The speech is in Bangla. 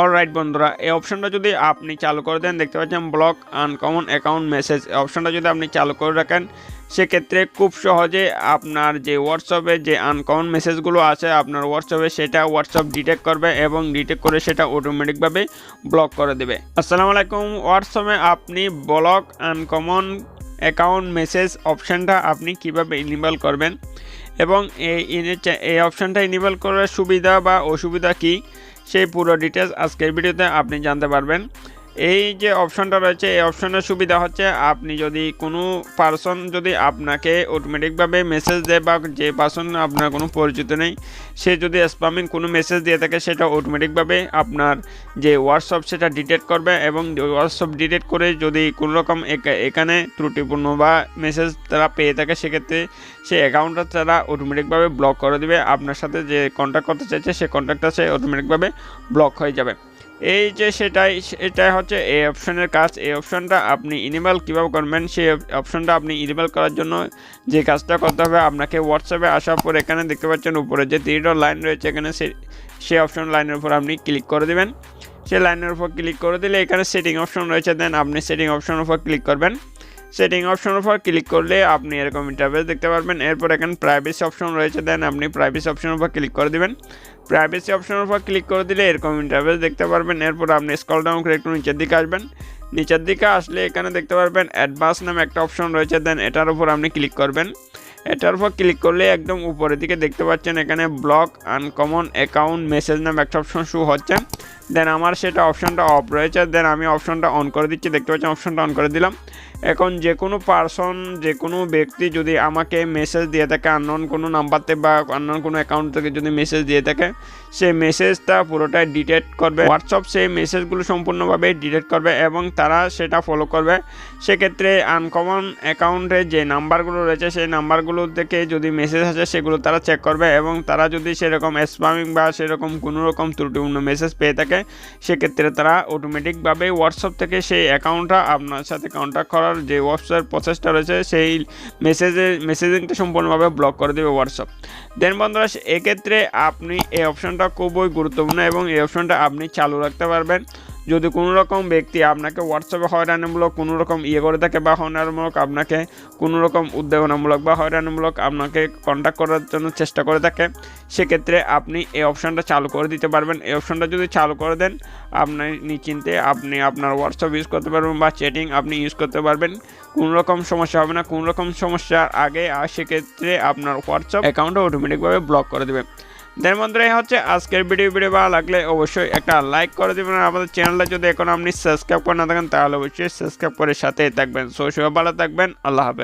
অলরাইট বন্ধুরা, এই অপশনটা যদি আপনি চালু করে দেন, দেখতে পাচ্ছেন ব্লক আনকমন অ্যাকাউন্ট মেসেজ অপশনটা যদি আপনি চালু করে রাখেন, সেক্ষেত্রে খুব সহজে আপনার যে হোয়াটসঅ্যাপে যে আনকমন মেসেজগুলো আছে, আপনার হোয়াটসঅ্যাপে সেটা হোয়াটসঅ্যাপ ডিটেক্ট করবে এবং ডিটেক্ট করে সেটা অটোমেটিকভাবে ব্লক করে দেবে। আসসালামু আলাইকুম হোয়াটসঅ্যাপে আপনি ব্লক আনকমন অ্যাকাউন্ট মেসেজ অপশানটা আপনি কীভাবে ইনেবল করবেন? এবং এই এই অপশানটা ইনেবল করার সুবিধা বা অসুবিধা কি? সেই পুরো ডিটেলস আজকের ভিডিওতে আপনি জানতে পারবেন। এই যে অপশনটা রয়েছে, এই অপশনের সুবিধা হচ্ছে আপনি যদি কোনো পার্সন যদি আপনাকে অটোমেটিকভাবে মেসেজ দেয় বা যে পার্সন আপনার কোনো পরিচিত নেই, সে যদি স্প্যামিং কোনো মেসেজ দিয়ে থাকে, সেটা অটোমেটিকভাবে আপনার যে হোয়াটসঅ্যাপ সেটা ডিটেক্ট করবে এবং হোয়াটসঅ্যাপ ডিটেক্ট করে যদি কোনো রকম এখানে ত্রুটিপূর্ণ বা মেসেজ তারা পেয়ে থাকে, সেক্ষেত্রে সে অ্যাকাউন্টটা তারা অটোমেটিকভাবে ব্লক করে দেবে। আপনার সাথে যে কন্ট্যাক্ট করতে চাইছে, সে কন্ট্যাক্টটা সে অটোমেটিকভাবে ব্লক হয়ে যাবে। এই যে সেটাই সেটাই হচ্ছে এই অপশনের কাজ। এই অপশনটা আপনি ইনিমেল কীভাবে করবেন, সেই অপশনটা আপনি ইনিমেল করার জন্য যে কাজটা করতে হবে, আপনাকে হোয়াটসঅ্যাপে আসার পর এখানে দেখতে পাচ্ছেন উপরে যে তিনটা লাইন রয়েছে এখানে, সে সেই অপশন লাইনের উপর আপনি ক্লিক করে দেবেন। সেই লাইনের উপর ক্লিক করে দিলে এখানে সেটিং অপশন রয়েছে দেন আপনি সেটিং অপশনের উপর ক্লিক করবেন। সেটিং অপশনের উপর ক্লিক করলে আপনি এরকম ইন্টারভেস দেখতে পারবেন। এরপর এখানে প্রাইভেসি অপশন রয়েছে দেন আপনি প্রাইভেসি অপশনের উপর ক্লিক করে দিবেন। প্রাইভেসি অপশনের উপর ক্লিক করে দিলে এরকম ইন্টারভেস দেখতে পারবেন। এরপর আপনি স্কল ডাউন করে একটু নিচের দিকে আসবেন। নিচের দিকে আসলে এখানে দেখতে পারবেন অ্যাডভান্স নামে একটা অপশন রয়েছে দেন এটার উপর আপনি ক্লিক করবেন। এটার উপর ক্লিক করলে একদম উপরের দিকে দেখতে পাচ্ছেন এখানে ব্লক আনকমন অ্যাকাউন্ট মেসেজ নামে একটা অপশন শু হচ্ছে। দেন আমার সেটা অপশনটা অফ রয়েছে দেন আমি অপশনটা অন করে দিচ্ছি। দেখতে পাচ্ছেন অপশনটা অন করে দিলাম। এখন যে কোনো পার্সন যে কোনো ব্যক্তি যদি আমাকে মেসেজ দিয়ে থাকে আননোন কোনো নাম্বারতে বা আননোন কোনো অ্যাকাউন্ট থেকে যদি মেসেজ দিয়ে থাকে, সেই মেসেজটা পুরোটাই ডিটেক্ট করবে। হোয়াটসঅ্যাপ সেই মেসেজগুলো সম্পূর্ণভাবে ডিটেক্ট করবে এবং তারা সেটা ফলো করবে। সেক্ষেত্রে আনকমন অ্যাকাউন্টে যে নাম্বারগুলো রয়েছে, সেই নাম্বারগুলো থেকে যদি মেসেজ আসে, সেগুলো তারা চেক করবে এবং তারা যদি সেরকম স্প্যামিং বা সেরকম কোনো রকম ত্রুটিপূর্ণ মেসেজ পেয়ে থাকে, সেক্ষেত্রে তারা অটোমেটিকভাবে হোয়াটসঅ্যাপ থেকে সেই অ্যাকাউন্টটা আপনার সাথে কন্ট্যাক্ট করার যে হোয়াটসঅ্যাপ প্রসেসটা রয়েছে, সেই মেসেজের মেসেজিংটা সম্পূর্ণভাবে ব্লক করে দেবে হোয়াটসঅ্যাপ দেন বন্ধুরা, এক্ষেত্রে আপনি এই অপশনটা খুবই গুরুত্বপূর্ণ এবং এই অপশনটা আপনি চালু রাখতে পারবেন। যদি কোনো রকম ব্যক্তি আপনাকে হোয়াটসঅ্যাপে হয়রানিমূলক কোনো রকম ইয়ে করে থাকে বা হয়রানিমূলক আপনাকে কোনো রকম উদ্যোগনামূলক বা হয়রানিমূলক আপনাকে কন্ট্যাক্ট করার জন্য চেষ্টা করে থাকে, সেক্ষেত্রে আপনি এই অপশনটা চালু করে দিতে পারবেন। এই অপশনটা যদি চালু করে দেন আপনার নিশ্চিন্তে আপনি আপনার হোয়াটসঅ্যাপ ইউজ করতে পারবেন বা চ্যাটিং আপনি ইউজ করতে পারবেন। কোনো রকম সমস্যা হবে না। কোনো রকম সমস্যার আগে আর সেক্ষেত্রে আপনার হোয়াটসঅ্যাপ অ্যাকাউন্টটা অটোমেটিকভাবে ব্লক করে দেবে। দেন বন্ধুরা হচ্ছে আজকের ভিডিও। ভিডিও ভালো লাগলে অবশ্যই একটা লাইক করে দেবেন আর আমাদের চ্যানেলটা যদি এখন আপনি সাবস্ক্রাইব করে না থাকেন, তাহলে অবশ্যই সাবস্ক্রাইব করে সাথেই থাকবেন। সো, সবাই ভালো থাকবেন। আল্লাহ হাফেজ।